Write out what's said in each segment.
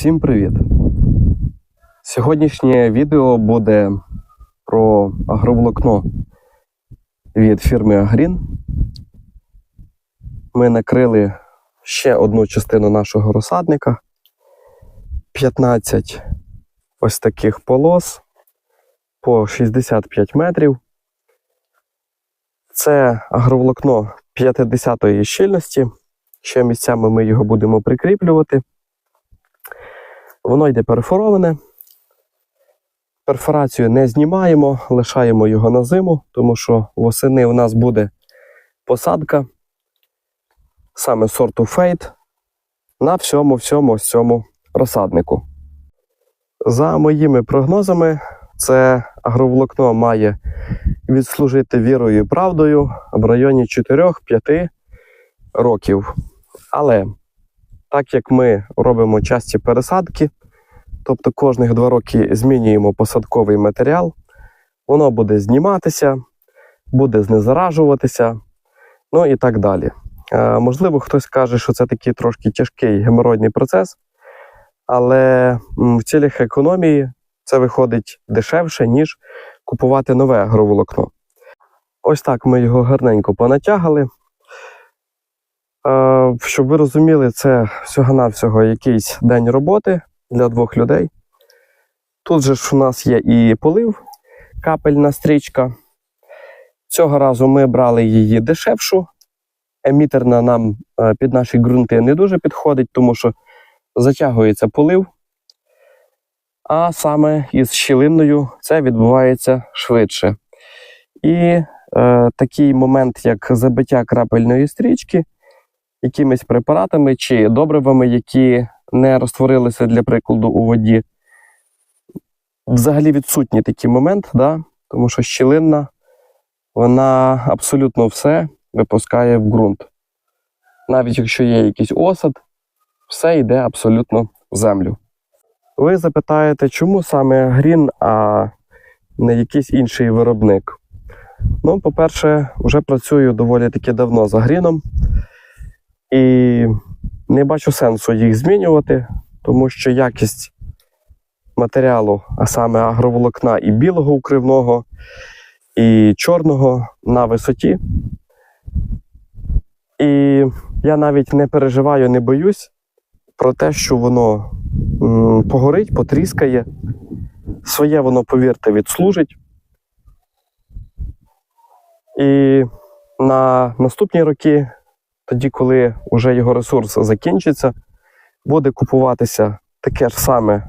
Всім привіт! Сьогоднішнє відео буде про агроволокно від фірми Агрін. Ми накрили ще одну частину нашого розсадника. 15 ось таких полос по 65 метрів. Це агроволокно 50-ї щільності. Ще місцями ми його будемо прикріплювати. Воно йде перфороване. Перфорацію не знімаємо, лишаємо його на зиму, тому що восени у нас буде посадка саме сорту фейт на всьому всьому ось цьому розсаднику. За моїми прогнозами, це агроволокно має відслужити вірою і правдою в районі 4-5 років. Але так як ми робимо часті пересадки, тобто кожних два роки змінюємо посадковий матеріал, воно буде зніматися, буде знезаражуватися, ну і так далі. Е, можливо, хтось каже, що це такий трошки тяжкий геморройний процес, але в цілях економії це виходить дешевше, ніж купувати нове агроволокно. Ось так ми його гарненько понатягали. Е, Щоб ви розуміли, це всього-навсього якийсь день роботи для двох людей. Тут же ж у нас є і полив, капельна стрічка. Цього разу ми брали її дешевшу. Емітерна нам е, під наші ґрунти не дуже підходить, тому що затягується полив. А саме із щілинною це відбувається швидше. І е, такий момент, як забиття крапельної стрічки, якимись препаратами чи добривами, які не розтворилися для прикладу у воді. Взагалі відсутній такий момент, да? тому що щілинна, вона абсолютно все випускає в ґрунт. Навіть якщо є якийсь осад, все йде абсолютно в землю. Ви запитаєте, чому саме Грін, а не якийсь інший виробник? Ну, по-перше, вже працюю доволі таки давно за Гріном. І не бачу сенсу їх змінювати, тому що якість матеріалу, а саме агроволокна і білого укривного, і чорного на висоті. І я навіть не переживаю, не боюсь про те, що воно погорить, потріскає. Своє воно, повірте, відслужить. І на наступні роки тоді, коли вже його ресурс закінчиться, буде купуватися таке ж саме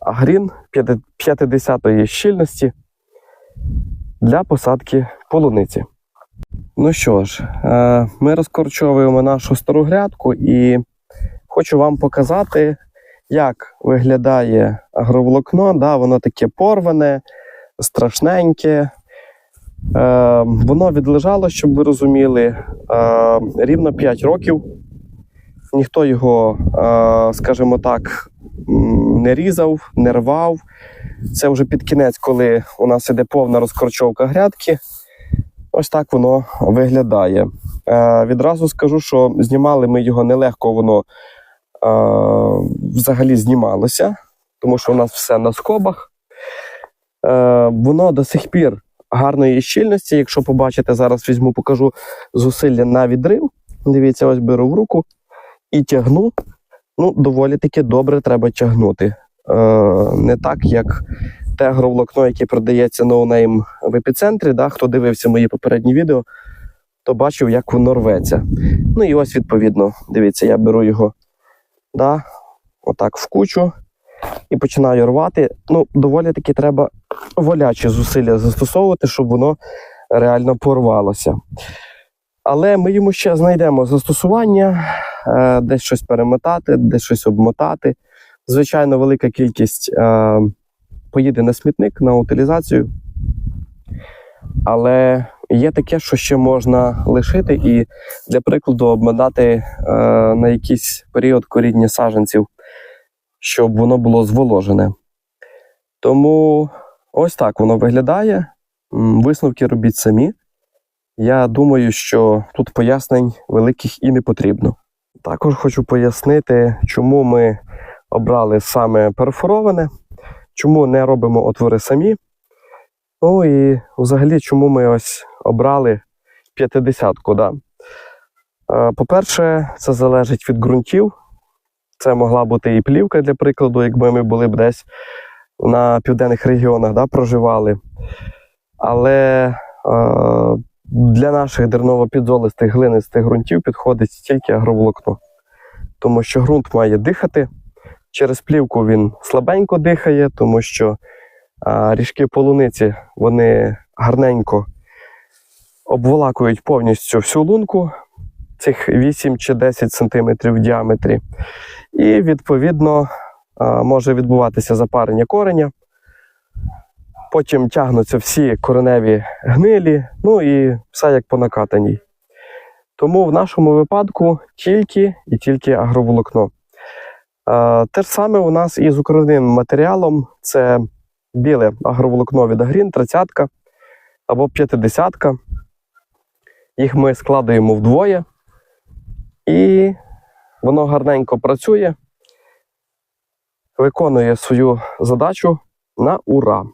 агрін 50-ї щільності для посадки полуниці. Ну що ж, е, ми розкорчовуємо нашу стару грядку і хочу вам показати, як виглядає агроволокно. Да, Воно таке порване, страшненьке. Е, Воно відлежало, щоб ви розуміли, е, рівно 5 років. Ніхто його, е, скажімо так, не різав, не рвав. Це вже під кінець, коли у нас іде повна розкорчовка грядки. Ось так воно виглядає. Е, Відразу скажу, що знімали ми його нелегко, воно е, взагалі знімалося, тому що у нас все на скобах. Воно до сих пір гарної щільності. Якщо побачите, зараз візьму, покажу зусилля на відрив. Дивіться, ось беру в руку і тягну. Ну, доволі таки добре треба тягнути. Е, Не так, як те агроволокно, яке продається ноунейм в епіцентрі. Да? Хто дивився мої попередні відео, то бачив, як воно рветься. Ну і ось, відповідно, дивіться, я беру його да, отак в кучу і починаю рвати. Ну, доволі таки треба волячі зусилля застосовувати, щоб воно реально порвалося. Але ми йому ще знайдемо застосування, е, десь щось перемотати, десь щось обмотати. Звичайно, велика кількість е, поїде на смітник, на утилізацію. Але є таке, що ще можна лишити і, для прикладу, обмотати е, на якийсь період коріння саджанців, щоб воно було зволожене. Тому ось так воно виглядає. Висновки робіть самі. Я думаю, що тут пояснень великих і не потрібно. Також хочу пояснити, чому ми обрали саме перфороване. Чому не робимо отвори самі? Ну і взагалі, чому ми ось обрали 50-ку? Да? Е, По-перше, це залежить від ґрунтів. Це могла бути і плівка, для прикладу, якби ми були б десь на південних регіонах да, проживали. Але е, для наших дерново-підзолистих глинистих ґрунтів підходить тільки агроволокно. Тому що ґрунт має дихати. Через плівку він слабенько дихає, тому що а, ріжки полуниці вони гарненько обволакують повністю всю лунку цих 8 чи 10 см в діаметрі. І, відповідно, може відбуватися запарення кореня. Потім тягнуться всі кореневі гнилі, ну і все як по накатаній. Тому в нашому випадку тільки і тільки агроволокно. Те ж саме у нас і з укореним матеріалом це біле агроволокно від Агрін, 30 або 50. Їх ми складуємо вдвоє, і воно гарненько працює, виконує свою задачу на ура.